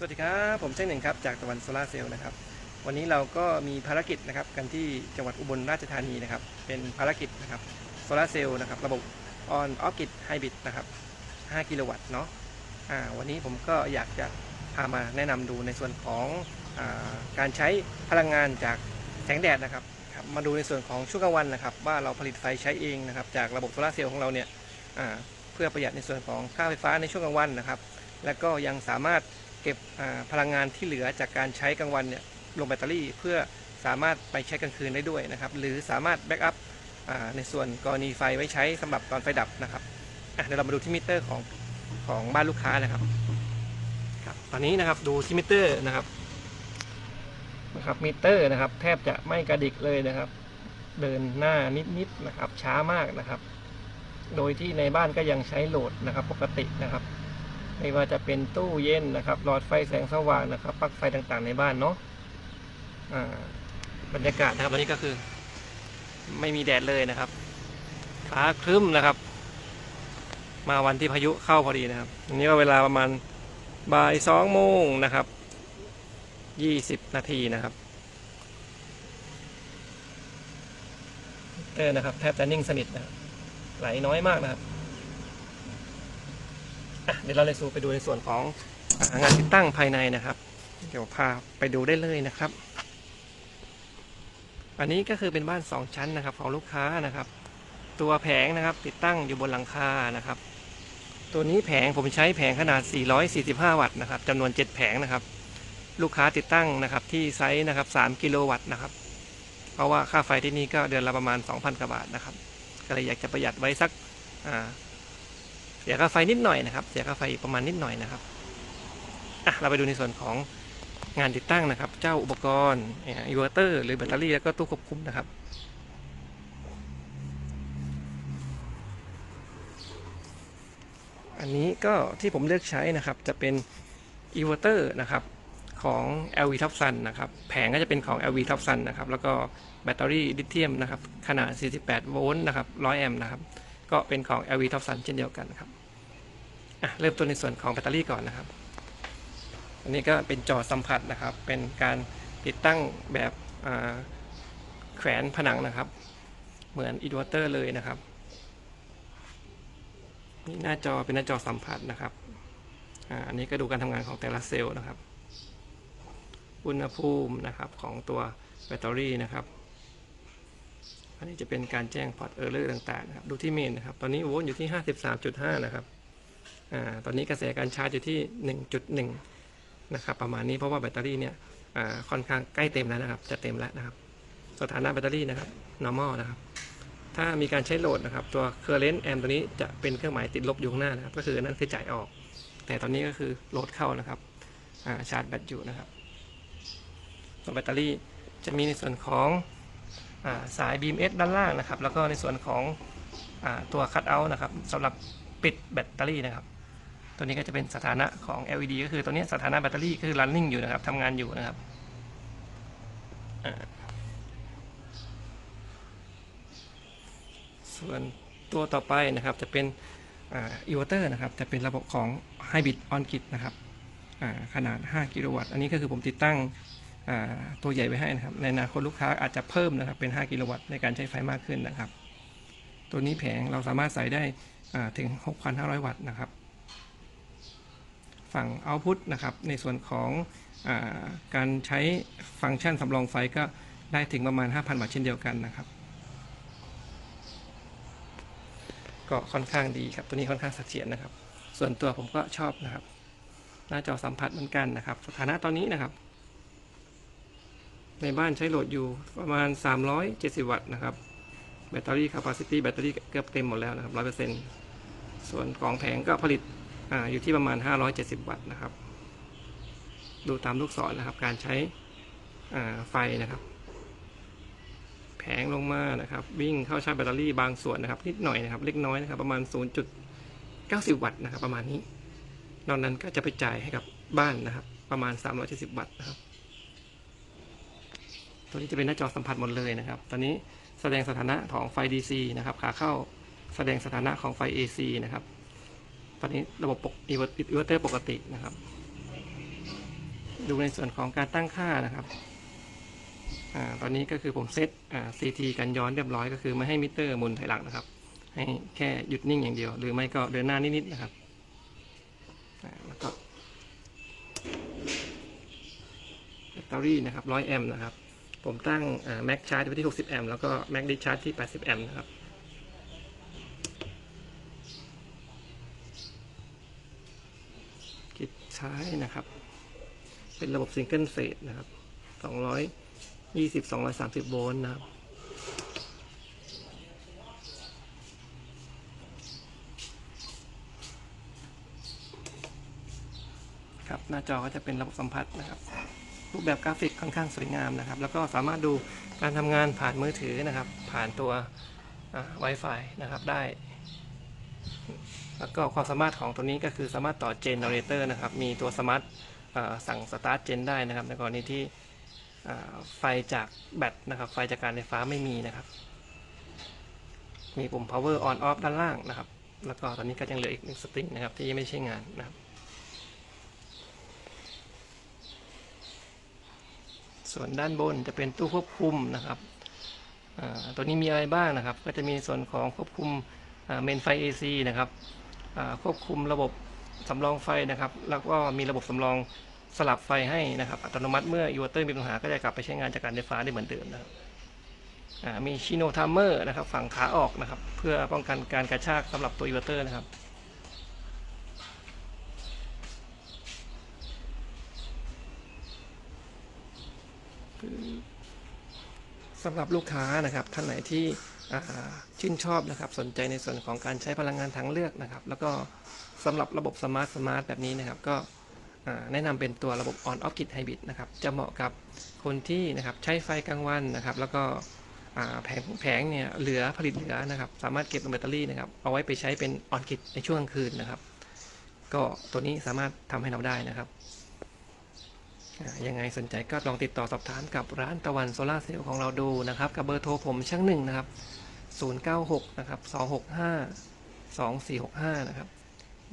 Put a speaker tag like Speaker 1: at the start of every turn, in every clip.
Speaker 1: สวัสดีครับ ผมเช่งหนึ่งครับ จากตะวันโซลาเซลล์นะครับ วันนี้เราก็มีภารกิจนะครับกันที่จังหวัดอุบลราชธานีนะครับ เป็นภารกิจนะครับโซลาเซลล์นะครับ ระบบออนออฟกิ h ไฮบริดนะครับ 5 กิโลวัตต์เนาะอ่าวันนี้ผมก็อยากจะพามาแนะนำดูในส่วนของอาการใช้พลังงานจากแสงแดดนะครับครับ มาดูในส่วนของช่วงกลางวันนะครับ ว่าเราผลิตไฟใช้เองนะครับ จากระบบโซลาเซลล์ของเราเนี่ยเพื่อประหยัดในส่วนของค่าไฟฟ้าในช่วงกลางวันนะครับ และก็ยังสามารถ เก็บพลังงานที่เหลือจากการใช้กลางวันเนี่ยลงแบตเตอรี่ เพื่อสามารถไปใช้กลางคืนได้ด้วยนะครับ หรือสามารถแบ็กอัพในส่วนกรณีไฟไว้ใช้สำหรับตอนไฟดับนะครับเดี๋ยวเรามาดูที่มิเตอร์ของของบ้านลูกค้านะครับครับ ตอนนี้นะครับดูที่มิเตอร์นะครับนะครับมิเตอร์นะครับ แทบจะไม่กระดิกเลยนะครับ เดินหน้านิดๆนะครับ ช้ามากนะครับ โดยที่ในบ้านก็ยังใช้โหลดนะครับ ปกตินะครับ ไม่ว่าจะเป็นตู้เย็นนะครับหลอดไฟแสงสว่างนะครับปลั๊กไฟต่างๆในบ้านเนาะอ่าบรรยากาศนะครับวันนี้ก็คือ ไม่มีแดดเลยนะครับฟ้าครึ้มนะครับ มาวันที่พายุเข้าพอดีนะครับอันนี้ก็เวลาประมาณบ่ายสองโมงนะครับยี่สิบนาทีนะครับเตอร์นะครับแทบจะนิ่งสนิทนะครับไหลน้อยมากนะครับ เดี๋ยวเราเลยซูไปดูในส่วนของงานติดตั้งภายในนะครับ เดี๋ยวพาไปดูได้เลยนะครับ อันนี้ก็คือเป็นบ้าน 2 ชั้นนะครับ ของลูกค้านะครับ ตัวแผงนะครับติดตั้งอยู่บนหลังคานะครับ ตัวนี้แผงผมใช้แผงขนาด 445 วัตต์นะครับจำนวน 7 แผงนะครับ ลูกค้าติดตั้งนะครับที่ไซส์นะครับ 3 กิโลวัตต์นะครับ เพราะว่าค่าไฟที่นี่ก็เดือนละประมาณ 2,000กว่าบาทนะครับ ก็เลยอยากจะประหยัดไว้สักอ่า เสียค่าไฟนิดหน่อยนะครับ เสียค่าไฟประมาณนิดหน่อยนะครับอะเราไปดูในส่วนของงานติดตั้งนะครับ เจ้าอุปกรณ์อินเวอร์เตอร์หรือแบตเตอรี่แล้วก็ตู้ควบคุมนะครับอันนี้ก็ที่ผมเลือกใช้นะครับจะเป็นอินเวอร์เตอร์นะครับของ LV Top Sun นะครับแผงก็จะเป็นของ LV Top Sun นะครับแล้วก็แบตเตอรี่ลิเธียมนะครับขนาด 48 โวลต์นะครับ 100 แอมป์นะครับ ก็เป็นของ LV Top Sun เช่นเดียวกันครับเริ่มต้นในส่วนของแบตเตอรี่ก่อนนะครับ อันนี้ก็เป็นจอสัมผัสนะครับ เป็นการติดตั้งแบบแขวนผนังนะครับ เหมือนอินเวอร์เตอร์เลยนะครับนี่หน้าจอเป็นหน้าจอสัมผัสนะครับออันนี้ก็ดูการทำงานของแต่ละเซลล์นะครับ อุณหภูมินะครับของตัวแบตเตอรี่นะครับ อันนี้จะเป็นการแจ้งพอร์ตเออร์เลอร์ต่างๆนะครับ ดูที่เมนนะครับ ตอนนี้โวลต์อยู่ที่ 53.5 นะครับ อ่า ตอนนี้กระแสการชาร์จอยู่ที่ 1.1 นะครับ ประมาณนี้เพราะว่าแบตเตอรี่เนี่ย อ่า ค่อนข้างใกล้เต็มแล้วนะครับ จะเต็มแล้วนะครับ สถานะแบตเตอรี่นะครับ normal นะครับ ถ้ามีการใช้โหลดนะครับ ตัว current amp ตัวนี้จะเป็นเครื่องหมายติดลบอยู่ข้างหน้านะครับ ก็คือนั่นคือจ่ายออก แต่ตอนนี้ก็คือโหลดเข้านะครับ อ่า ชาร์จแบตอยู่นะครับตัวแบตเตอรี่จะมีในส่วนของ สาย BMS ด้านล่างนะครับ แล้วก็ในส่วนของอตัวคั t เอา t นะครับสำหรับปิดแบตเตอรี่นะครับ ตัวนี้ก็จะเป็นสถานะของ LED ก็คือตัวนี้สถานะแบตเตอรี่คือ running อยู่นะครับทำงานอยู่นะครับส่วนตัวต่อไปนะครับจะเป็นอิเวอร์เตอร์นะครับจะเป็นระบบของ Hybrid On Grid นะครับขนาด 5 กิโลวัตต์ อันนี้ก็คือผมติดตั้ง ตัวใหญ่ไว้ให้นะครับ ในอนาคตลูกค้าอาจจะเพิ่มนะครับเป็น 5 กิโลวัตต์ในการใช้ไฟมากขึ้นนะครับ ตัวนี้แผงเราสามารถใส่ได้ถึง 6,500 วัตต์นะครับ ฝั่ง Output นะครับ ในส่วนของอาการใช้ฟังก์ชันสำรองไฟก็ได้ถึงประมาณ 5,000 วัตต์เช่นเดียวกันนะครับ ก็ค่อนข้างดีครับ ตัวนี้ค่อนข้างเสถียรนะครับ ส่วนตัวผมก็ชอบนะครับ หน้าจอสัมผัสเหมือนกันนะครับ สถานะตอนนี้นะครับ ในบ้านใช้โหลดอยู่ประมาณ 370 วัตต์นะครับ แบตเตอรี่ capacity แบตเตอรี่เกือบเต็มหมดแล้วนะครับ 100%ส่วนของแผงก็ผลิตออยู่ที่ประมาณ 570 วัตต์นะครับ ดูตามลูกศรนะครับ การใช้ไฟนะครับ แผงลงมานะครับ วิ่งเข้าชาร์จแบตเตอรี่บางส่วนนะครับ นิดหน่อยนะครับ เล็กน้อยนะครับ ประมาณ 0.90 วัตต์นะครับ ประมาณนี้ นอกนั้นก็จะไปจ่ายให้กับบ้านนะครับ ประมาณ 370 วัตต์นะครับ ตัวนี้จะเป็นหน้าจอสัมผัสหมดเลยนะครับ ตอนนี้แสดงสถานะของไฟ DC นะครับ ขาเข้าแสดงสถานะของไฟ AC นะครับ ตอนนี้ระบบปกอิเวอร์เตอร์ปกตินะครับ ดูในส่วนของการตั้งค่านะครับอตอนนี้ก็คือผมเซต CT กันย้อนเรียบร้อยก็คือไม่ให้มิเตอร์หมุนถอยหลังนะครับ ให้แค่หยุดนิ่งอย่างเดียว หรือไม่ก็เดินหน้านิดๆนะครับแล้วก็แบตเตอรี่นะครับ 100 แอมป์นะครับ ผมตั้งแม็กชาร์จไว้ที่ 60 แอมป์แล้วก็แม็กดิชาร์จที่ 80 แอมป์นะครับกิจใช้นะครับ เป็นระบบซิงเกิลเฟสนะครับ 220 230 โวลต์นะครับครับหน้าจอก็จะเป็นระบบสัมผัสนะครับ รูปแบบกราฟิกค่อนข้างสวยงามนะครับ แล้วก็สามารถดูการทำงานผ่านมือถือนะครับ ผ่านตัว Wi-Fi นะครับได้ แล้วก็ความสามารถของตัวนี้ก็คือสามารถต่อเจนเนอเรเตอร์นะครับ มีตัวสมาร์ทสั่งสตาร์ทเจนได้นะครับ ในกรณีที่ไฟจากแบตนะครับ ไฟจากการไฟฟ้าไม่มีนะครับ มีปุ่ม power on off ด้านล่างนะครับ แล้วก็ตอนนี้ก็ยังเหลืออีกหนึ่งสปริงนะครับ ที่ยังไม่ใช้งานนะครับ ส่วนด้านบนจะเป็นตู้ควบคุมนะครับตัวนี้มีอะไรบ้างนะครับ ก็จะมีส่วนของควบคุมเมนไฟ AC นะครับควบคุมระบบสำรองไฟนะครับ แล้วก็มีระบบสำรองสลับไฟให้นะครับ อัตโนมัติเมื่ออินเวอร์เตอร์มีปัญหาก็จะกลับไปใช้งานจากการไฟฟ้าได้เหมือนเดิมนะครับมีชิโนทัมเมอร์นะครับฝั่งขาออกนะครับ เพื่อป้องกันการกระชากสำหรับตัวอินเวอร์เตอร์นะครับ สำหรับลูกค้านะครับท่านไหนที่ชื่นชอบนะครับ สนใจในส่วนของการใช้พลังงานทางเลือกนะครับ แล้วก็สำหรับระบบสมาร์ทสมาร์ทแบบนี้นะครับ ก็แนะนำเป็นตัวระบบ on off grid hybrid นะครับ จะเหมาะกับคนที่นะครับใช้ไฟกลางวันนะครับ แล้วก็แผงแผงเนี่ยเหลือผลิตเหลือนะครับ สามารถเก็บลงแบตเตอรี่นะครับ เอาไว้ไปใช้เป็น on grid ในช่วงกลางคืนนะครับ ก็ตัวนี้สามารถทำให้เราได้นะครับ ยังไงสนใจก็ลองติดต่อสอบถามกับร้านตะวันโซลาเซลล์ของเราดูนะครับ กับเบอร์โทรผมช่างหนึ่งนะครับ 096 นะครับ 265 2465 นะครับ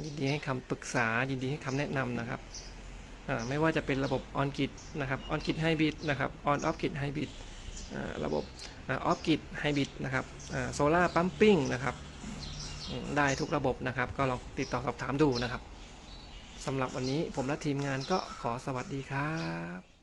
Speaker 1: ยินดีให้คำปรึกษา ยินดีให้คำแนะนำนะครับ ไม่ว่าจะเป็นระบบออนกิ d นะครับออนกิ d ไฮบริดนะครับออนออฟกิ d ไฮบริดระบบออฟกิ d ไฮบริดนะครับโซลาปั๊มปิ้งนะครับ ได้ทุกระบบนะครับ ก็ลองติดต่อสอบถามดูนะครับ สำหรับวันนี้ผมและทีมงานก็ขอสวัสดีครับ